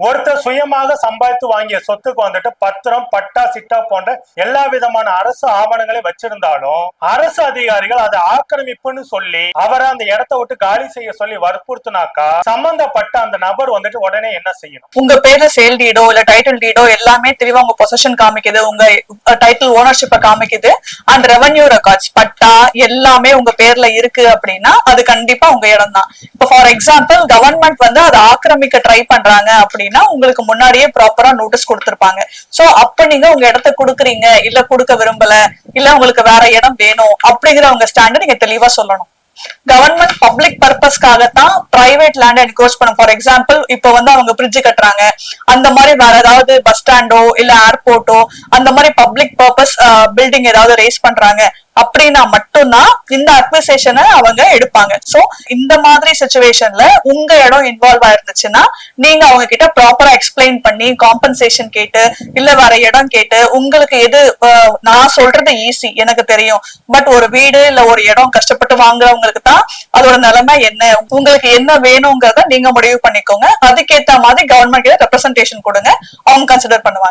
ஒருத்தர் சுயமாக சம்பாதித்து வாங்கிய சொத்துக்கு வந்துட்டு பத்திரம் பட்டா சிட்டா போன்ற எல்லா விதமான அரசு ஆவணங்களை வச்சிருந்தாலும் அரசு அதிகாரிகள் அதை ஆக்கிரமிப்புன்னு சொல்லி அவரை அந்த இடத்த விட்டு காலி செய்ய சொல்லி வற்புறுத்தினாக்கா சம்பந்தப்பட்ட அந்த நபர் வந்துட்டு உடனே என்ன செய்யணும்? உங்க பேர்ல சேல் டீடோ இல்ல டைட்டில் டீடோ எல்லாமே தெளிவா உங்க பொசிஷன் காமிக்குது உங்க டைட்டில் ஓனர்ஷிப்பை காமிக்குது அண்ட் ரெவன்யூ ரெக்கார்ட்ஸ் பட்டா எல்லாமே உங்க பேர்ல இருக்கு அப்படின்னா அது கண்டிப்பா உங்க இடம் தான் இப்போ ஃபார் எக்ஸாம்பிள் கவர்மெண்ட் வந்து அதை ஆக்கிரமிக்க ட்ரை பண்றாங்க அப்படின்னா உங்களுக்கு முன்னாடியே ப்ராப்பரா நோட்டீஸ் கொடுத்துருப்பாங்க. சோ அப்ப நீங்க உங்க இடத்த கொடுக்குறீங்க இல்ல கொடுக்க விரும்பல இல்ல உங்களுக்கு வேற இடம் வேணும் அப்படிங்கிற உங்க ஸ்டாண்டர்ட் நீங்க தெளிவா சொல்லணும். கவர்மெண்ட் பப்ளிக் பர்பஸ்க்காகத்தான் பிரைவேட் லேண்ட் என்கோர்ஸ் பண்ணும் ஃபார் எக்ஸாம்பிள் இப்போ வந்து அவங்க பிரிட்ஜ் கட்டுறாங்க. அந்த மாதிரி வேற ஏதாவது பஸ் ஸ்டாண்டோ இல்ல ஏர்போர்ட்டோ அந்த மாதிரி பப்ளிக் பர்பஸ் பில்டிங் ஏதாவது ரேஸ் பண்றாங்க அப்படின்னா மட்டும்தான் இந்த அக்விசேஷனை அவங்க எடுப்பாங்க. சோ இந்த மாதிரி சுச்சுவேஷன்ல உங்க இடம் இன்வால்வ் ஆயிருந்துச்சுன்னா நீங்க அவங்க கிட்ட ப்ராப்பரா எக்ஸ்பிளைன் பண்ணி காம்பன்சேஷன் கேட்டு இல்ல வேற இடம் கேட்டு உங்களுக்கு எது நான் சொல்றது ஈஸி எனக்கு தெரியும். பட் ஒரு வீடு இல்ல ஒரு இடம் போட்டு வாங்குறவங்களுக்கு தான் அதோட நிலைமை என்ன? உங்களுக்கு என்ன வேணுங்கிறத நீங்க முடிவு பண்ணிக்கோங்க. அதுக்கேத்த மாதிரி கவர்மெண்ட் கிட்ட ரெப்ரஸன்டேஷன் கொடுங்க. அவங்க கன்சிடர் பண்ணுவாங்க.